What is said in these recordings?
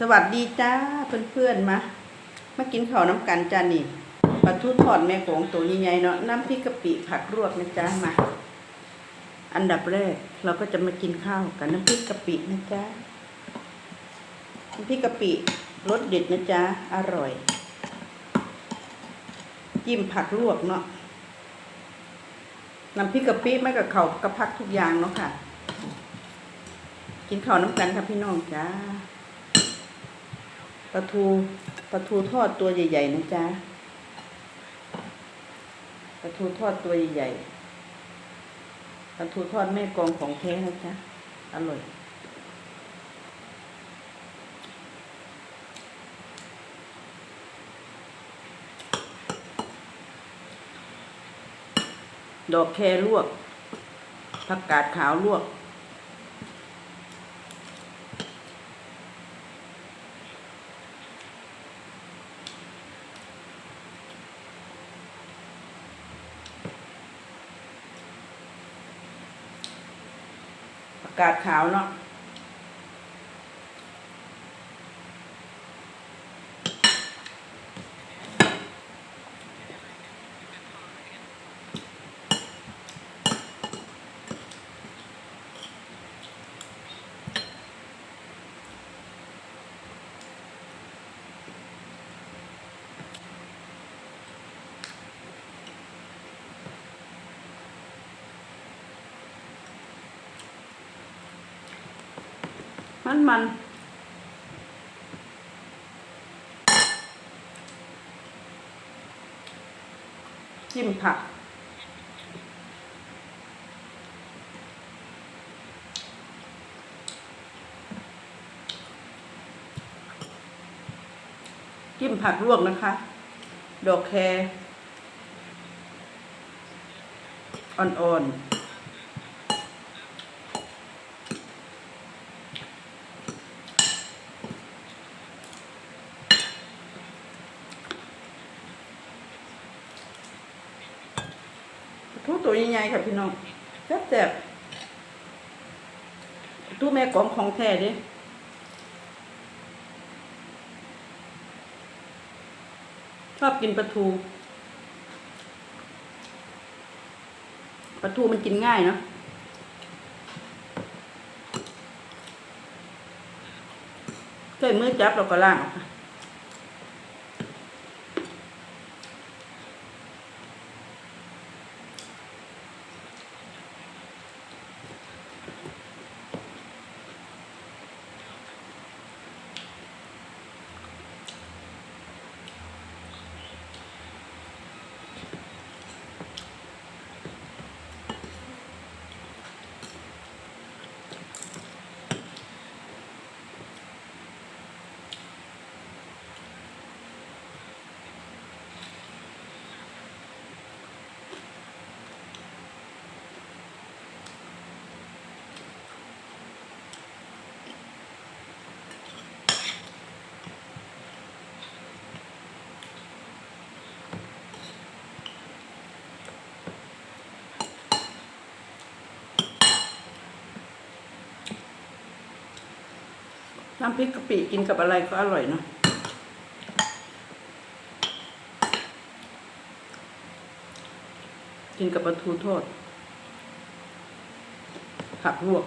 สวัสดีจ้าเพื่อนๆมามากินข้าวน้ำกันจ้านี่ปลาทูทอดแม่โกงตัวใหญ่ๆเนาะน้ำพริกกะปิผักลวกนะจ้ามาอันดับแรกเราก็จะมากินข้าวกับน้ำพริกกะปินะจ้าน้ำพริกกะปิรสเด็ดนะจ้าอร่อย จิ้มผักลวกเนาะน้ำพริกกะปิไม่กับเขาวกับผักทุกอย่างเนาะค่ะ กินข้าวน้ำกันครับพี่น้องจ้า ปลาทูปลาทูทอดตัวใหญ่ๆนะจ๊ะปลาทูทอดตัวใหญ่ๆปลาทูทอดแม่กองของแท้นะจ๊ะอร่อยดอกแครลวกผักกาดขาวลวก กาศขาวเนาะ มันมันจิ้มผักจิ้มผักลวกนะคะ ดอกแครอ่อนๆ ทูตัวใหญ่ๆค่ะพี่น้องแซ่บๆทูแม่กองของแท้เดิชอบกินปลาทูปลาทูมันกินง่ายเนาะใช้มือจับเราก็ล่างออก น้ำพริกกะปิกินกับอะไรก็อร่อยเนาะกินกับปลาทูทอดผักลวก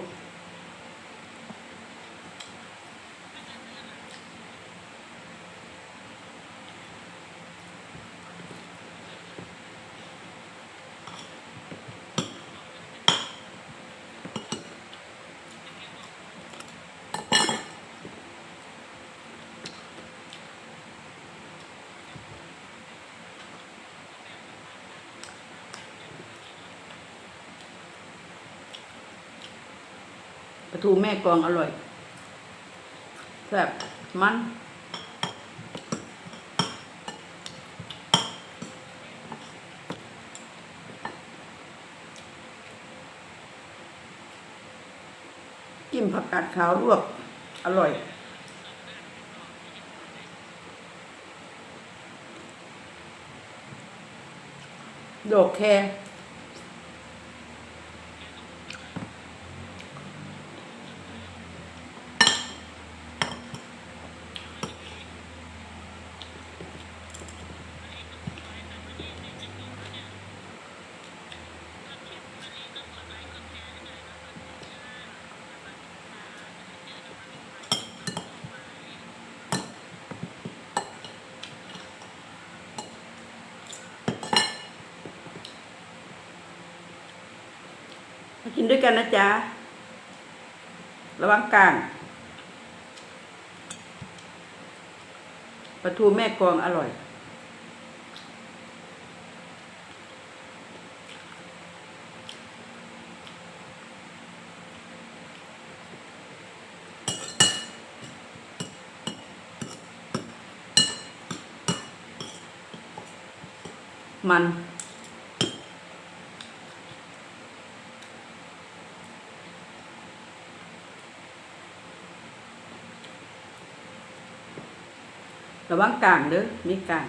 ลาทูแม่กองอร่อยแซ่บมันจิ้มผักกาดขาวลวก อร่อยดอกแคร กินด้วยกันนะจ๊ะ ระวังกลางปลาทูแม่กวางอร่อย มัน ระวังกลางเด้อมีกลาง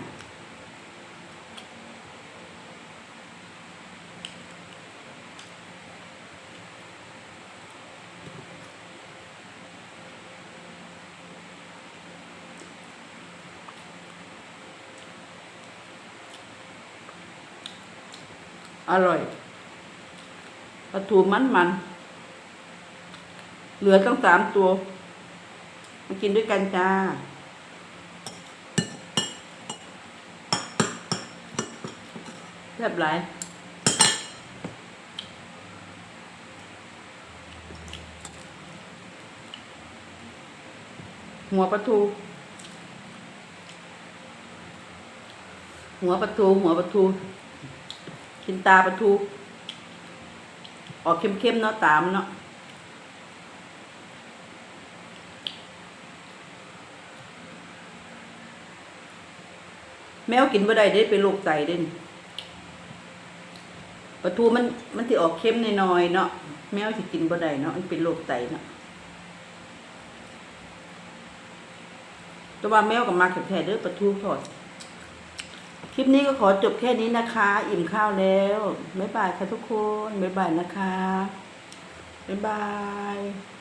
อร่อยปลาทูมันมันๆเหลือตั้งสามตัว มากินด้วยกันจ้า แซ่บหลายหัวปลาทู หัวปลาทู หัวปลาทู กินตาปลาทู ออกเข้มๆเนาะตามเนาะแมวกินบ่ได้ได้เป็นโรคไตเด่น ลาทูมันมันสิออกเค็มหน่อยๆเนาะแมวสิกินบ่ได้เนาะมันเป็นโรคไตเนาะแต่ว่าแมวกับมักแท้ๆเด้อปลาทูทอดคลิปนี้ก็ขอจบแค่นี้นะคะ อิ่มข้าวแล้วบ๊ายบายค่ะทุกคนบ๊ายบายนะคะบ๊ายบาย